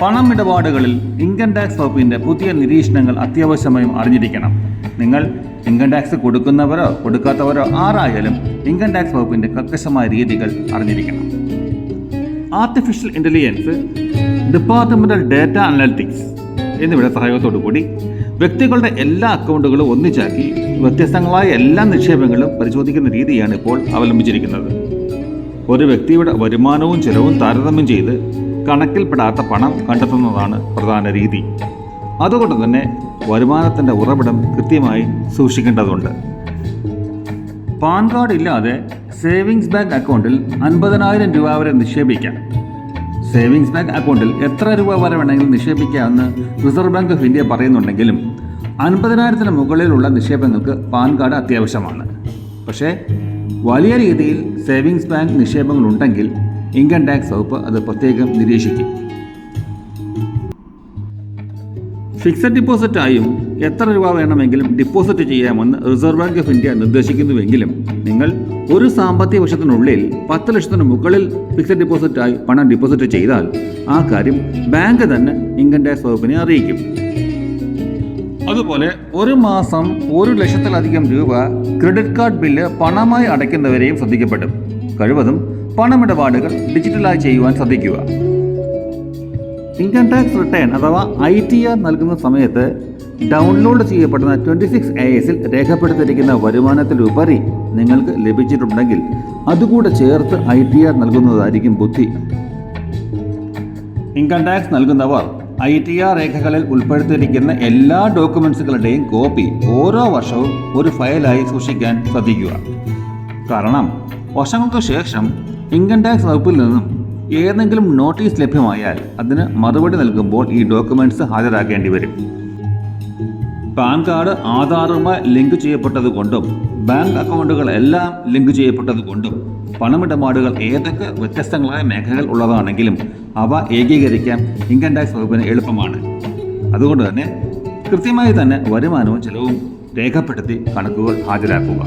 പണമിടപാടുകളിൽ income tax വകുപ്പിന്റെ പുതിയ നിരീക്ഷണങ്ങൾ അത്യാവശ്യമായും അറിഞ്ഞിരിക്കണം. നിങ്ങൾ ഇൻകം ടാക്സ് കൊടുക്കുന്നവരോ കൊടുക്കാത്തവരോ ആരായാലും ഇൻകം ടാക്സ് വകുപ്പിന്റെ കർക്കശമായ രീതികൾ അറിഞ്ഞിരിക്കണം. Artificial intelligence departmental data analytics എന്നിവയുടെ സഹായത്തോടു കൂടി വ്യക്തികളുടെ എല്ലാ അക്കൗണ്ടുകളും ഒന്നിച്ചാക്കി വ്യത്യസ്തങ്ങളായ എല്ലാ നിക്ഷേപങ്ങളും പരിശോധിക്കുന്ന രീതിയാണ് ഇപ്പോൾ അവലംബിച്ചിരിക്കുന്നത്. ഒരു വ്യക്തിയുടെ വരുമാനവും ചെലവും താരതമ്യം ചെയ്ത് കണക്കിൽപ്പെടാത്ത പണം കണ്ടെത്തുന്നതാണ് പ്രധാന രീതി. അതുകൊണ്ട് തന്നെ വരുമാനത്തിന്റെ ഉറവിടം കൃത്യമായി സൂക്ഷിക്കേണ്ടതുണ്ട്. പാൻ കാർഡ് ഇല്ലാതെ സേവിങ്സ് ബാങ്ക് അക്കൗണ്ടിൽ അൻപതിനായിരം രൂപ വരെ നിക്ഷേപിക്കാം. സേവിങ്സ് ബാങ്ക് അക്കൗണ്ടിൽ എത്ര രൂപ വരെ വേണമെങ്കിലും നിക്ഷേപിക്കാമെന്ന് റിസർവ് ബാങ്ക് ഓഫ് ഇന്ത്യ പറയുന്നുണ്ടെങ്കിലും അൻപതിനായിരത്തിന് മുകളിലുള്ള നിക്ഷേപങ്ങൾക്ക് പാൻ കാർഡ് അത്യാവശ്യമാണ്. പക്ഷേ വലിയ രീതിയിൽ സേവിങ്സ് ബാങ്ക് നിക്ഷേപങ്ങൾ ഉണ്ടെങ്കിൽ ഇൻകം ടാക്സ് വകുപ്പ് അത് പ്രത്യേകം നിരീക്ഷിക്കും. ഫിക്സഡ് ഡിപ്പോസിറ്റായും എത്ര രൂപ വേണമെങ്കിലും ഡിപ്പോസിറ്റ് ചെയ്യാമെന്ന് റിസർവ് ബാങ്ക് ഓഫ് ഇന്ത്യ നിർദ്ദേശിക്കുന്നുവെങ്കിലും നിങ്ങൾ ഒരു സാമ്പത്തിക വർഷത്തിനുള്ളിൽ പത്ത് ലക്ഷത്തിന് മുകളിൽ ഫിക്സഡ് ഡിപ്പോസിറ്റായി പണം ഡിപ്പോസിറ്റ് ചെയ്താൽ ആ കാര്യം ബാങ്ക് തന്നെ ഇൻകം ടാക്സ് വകുപ്പിനെ അറിയിക്കും. അതുപോലെ ഒരു മാസം ഒരു ലക്ഷത്തിലധികം രൂപ ക്രെഡിറ്റ് കാർഡ് ബില്ല് പണമായി അടയ്ക്കുന്നവരെയും ശ്രദ്ധിക്കപ്പെടും. കഴിവതും പണമിടപാടുകൾ ഡിജിറ്റലായി ചെയ്യുവാൻ ശ്രദ്ധിക്കുക. ഇൻകം ടാക്സ് റിട്ടേൺ അഥവാ ഐ ടി ആർ നൽകുന്ന സമയത്ത് ഡൗൺലോഡ് ചെയ്യപ്പെടുന്ന ട്വന്റി സിക്സ് എ എസിൽ രേഖപ്പെടുത്തിയിരിക്കുന്ന വരുമാനത്തിലുപരി നിങ്ങൾക്ക് ലഭിച്ചിട്ടുണ്ടെങ്കിൽ അതുകൂടെ ചേർത്ത് ഐ ടി ആർ നൽകുന്നതായിരിക്കും ബുദ്ധി. ഇൻകം ടാക്സ് നൽകുന്നവർ ഐ ടി ആർ രേഖകളിൽ ഉൾപ്പെടുത്തിയിരിക്കുന്ന എല്ലാ ഡോക്യുമെൻസുകളുടെയും കോപ്പി ഓരോ വർഷവും ഒരു ഫയലായി സൂക്ഷിക്കാൻ ശ്രദ്ധിക്കുക. കാരണം വർഷങ്ങൾക്ക് ശേഷം ഇൻകം ടാക്സ് വകുപ്പിൽ നിന്നും ഏതെങ്കിലും നോട്ടീസ് ലഭ്യമായാൽ അതിന് മറുപടി നൽകുമ്പോൾ ഈ ഡോക്യുമെന്റ്സ് ഹാജരാക്കേണ്ടി വരും. പാൻ കാർഡ് ആധാറുമായി ലിങ്ക് ചെയ്യപ്പെട്ടത് കൊണ്ടും ബാങ്ക് അക്കൗണ്ടുകൾ എല്ലാം ലിങ്ക് ചെയ്യപ്പെട്ടത് കൊണ്ടും പണമിടപാടുകൾ ഏതൊക്കെ വ്യത്യസ്തങ്ങളായ മേഖലകൾ ഉള്ളതാണെങ്കിലും അവ ഏകീകരിക്കാൻ ഇൻകം ടാക്സ് വകുപ്പിന് എളുപ്പമാണ്. അതുകൊണ്ട് തന്നെ കൃത്യമായി തന്നെ വരുമാനവും ചെലവും രേഖപ്പെടുത്തി കണക്കുകൾ ഹാജരാക്കുക.